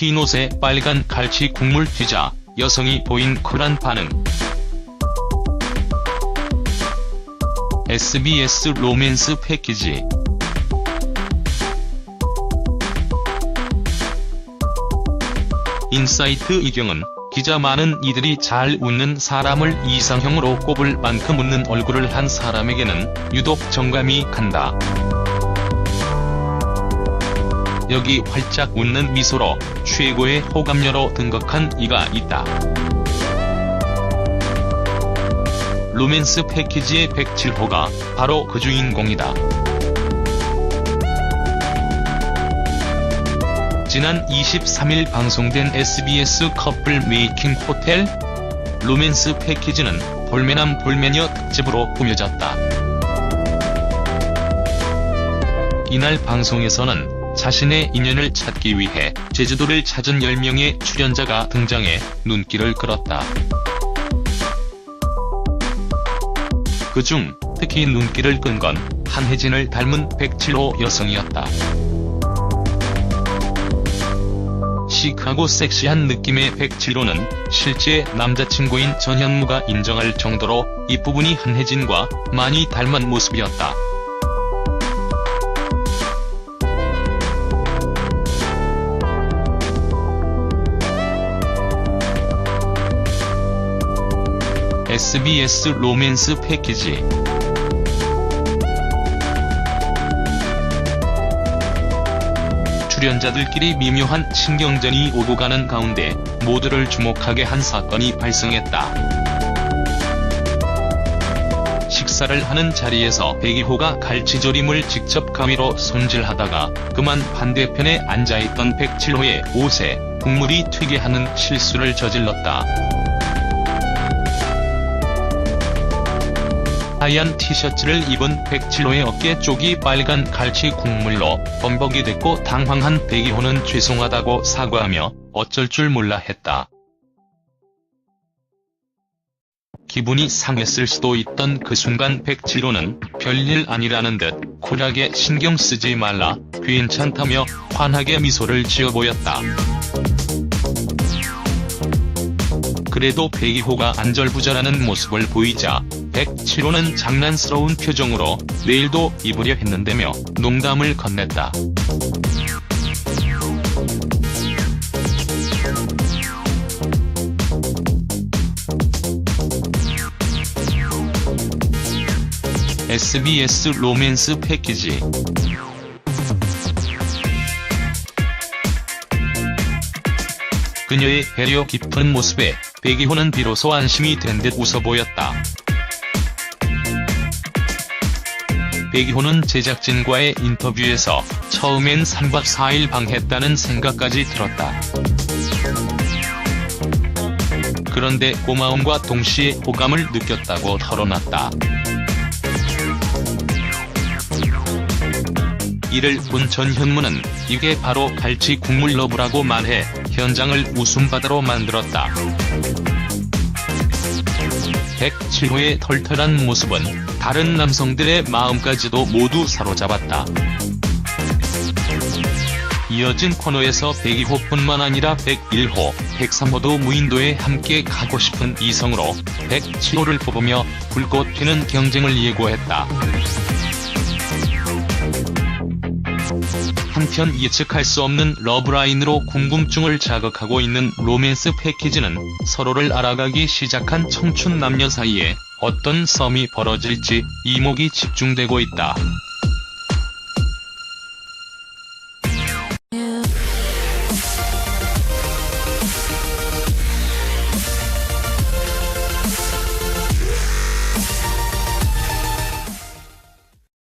흰옷에 빨간 갈치 국물 튀자 여성이 보인 쿨한 반응. SBS 로맨스 패키지 인사이트 이경은 기자 많은 이들이 잘 웃는 사람을 이상형으로 꼽을 만큼 웃는 얼굴을 한 사람에게는 유독 정감이 간다. 여기 활짝 웃는 미소로 최고의 호감녀로 등극한 이가 있다. 로맨스 패키지의 107호가 바로 그 주인공이다. 지난 23일 방송된 SBS 커플 메이킹 호텔 로맨스 패키지는 볼매남 볼매녀 특집으로 꾸며졌다. 이날 방송에서는 자신의 인연을 찾기 위해 제주도를 찾은 10명의 출연자가 등장해 눈길을 끌었다. 그중 특히 눈길을 끈 건 한혜진을 닮은 107호 여성이었다. 시크하고 섹시한 느낌의 107호는 실제 남자친구인 전현무가 인정할 정도로 이 부분이 한혜진과 많이 닮은 모습이었다. SBS 로맨스 패키지 출연자들끼리 미묘한 신경전이 오고 가는 가운데 모두를 주목하게 한 사건이 발생했다. 식사를 하는 자리에서 백이호가 갈치조림을 직접 가위로 손질하다가 그만 반대편에 앉아있던 107호의 옷에 국물이 튀게 하는 실수를 저질렀다. 하얀 티셔츠를 입은 107호의 어깨 쪽이 빨간 갈치 국물로 범벅이 됐고 당황한 백이호는 죄송하다고 사과하며 어쩔 줄 몰라 했다. 기분이 상했을 수도 있던 그 순간 107호는 별일 아니라는 듯 쿨하게 신경 쓰지 말라, 괜찮다며 환하게 미소를 지어 보였다. 그래도 백이호가 안절부절하는 모습을 보이자 107호는 장난스러운 표정으로 내일도 입으려 했는데며 농담을 건넸다. SBS 로맨스 패키지 그녀의 배려 깊은 모습에 백이호는 비로소 안심이 된 듯 웃어 보였다. 백이호는 제작진과의 인터뷰에서 처음엔 3박 4일 방했다는 생각까지 들었다. 그런데 고마움과 동시에 호감을 느꼈다고 털어놨다. 이를 본 전현무는 이게 바로 갈치 국물 러브라고 말해 현장을 웃음바다로 만들었다. 107호의 털털한 모습은 다른 남성들의 마음까지도 모두 사로잡았다. 이어진 코너에서 102호뿐만 아니라 101호, 103호도 무인도에 함께 가고 싶은 이성으로 107호를 뽑으며 불꽃 튀는 경쟁을 예고했다. 한편 예측할 수 없는 러브라인으로 궁금증을 자극하고 있는 로맨스 패키지는 서로를 알아가기 시작한 청춘 남녀 사이에 어떤 썸이 벌어질지 이목이 집중되고 있다.